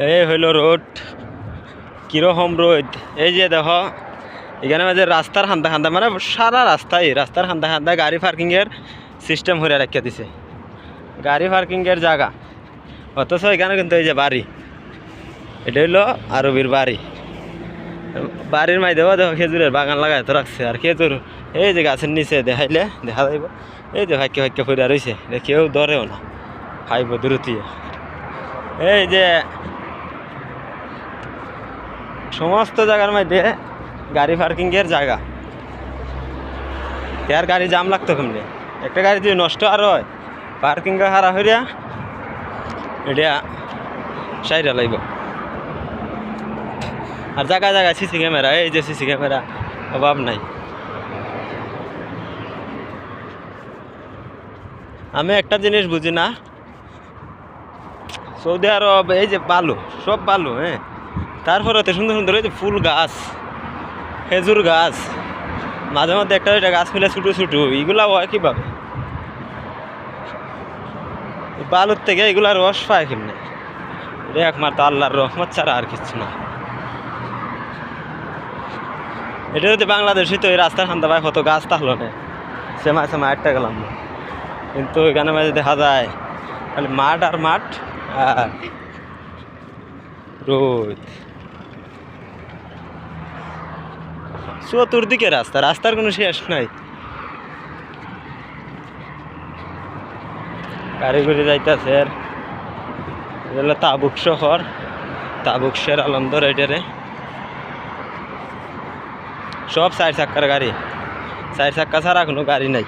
এই হইল রোড। কীরকম রোদ এই যে দেখো, এখানে মাঝে রাস্তার হান্দা হান্দা মানে সারা রাস্তায় রাস্তার হান্দা হান্দা গাড়ি পার্কিংয়ের সিস্টেম হয়ে রাখিয়া দিছে। গাড়ি পার্কিংয়ের জায়গা। অথচ এখানে কিন্তু এই যে বাড়ি, এটা হইল আরবির বাড়ি। বাড়ির মাই দেবো দেখো খেজুরের বাগান লাগাই তো রাখছে, আর খেজুর, এই যে গাছের নিচে দেখাইলে, দেখা যাইব। এই যে ভাগ্য ভাগ্য ফুরা রয়েছে কেউ ধরেও না খাইব দ্রুতিয়ে। এই যে সমস্ত জায়গার মধ্যে গাড়ি পার্কিংয়ের জায়গা। আর গাড়ি জাম লাগতো কেমনি? একটা গাড়ি যদি নষ্ট আর হয় পার্কিং হারা হইয়া এটা সাইডা লাগবে আর জায়গায় জায়গায় সিসি ক্যামেরা, এই যে সিসি ক্যামেরা, অভাব নাই। আমি একটা জিনিস বুঝি না, সৌদি আরব, এই যে বালু, সব বালু হ্যাঁ? তারপরে তো সুন্দর সুন্দর যে ফুল গাছ, খেজুর গাছ, মাঝে মধ্যে একটা একটা গাছ ফেলে ছুটু ছুটু, এগুলা হয় কীভাবে? বালুর থেকে এগুলার রস পায় কিনে একমাত্র আল্লাহর রহমত ছাড়া আর কিছু না। এটা যদি বাংলাদেশে তো এই রাস্তার খান্দা ভাই কত গাছ, তাহলো না সেমা সেমা একটা গেলাম। না কিন্তু এখানে মাঝে দেখা যায় খালি মাঠ আর মাঠ আর রোদ। চতুর্দিকে রাস্তা, রাস্তার কোনো শেষ নাই। কারিগরি যাইতেছে হলো তাবুক শহর, তাবুক শের আলন্দ এটারে সব চার চাক্কার গাড়ি। চার চাক্কা ছাড়া কোনো গাড়ি নাই।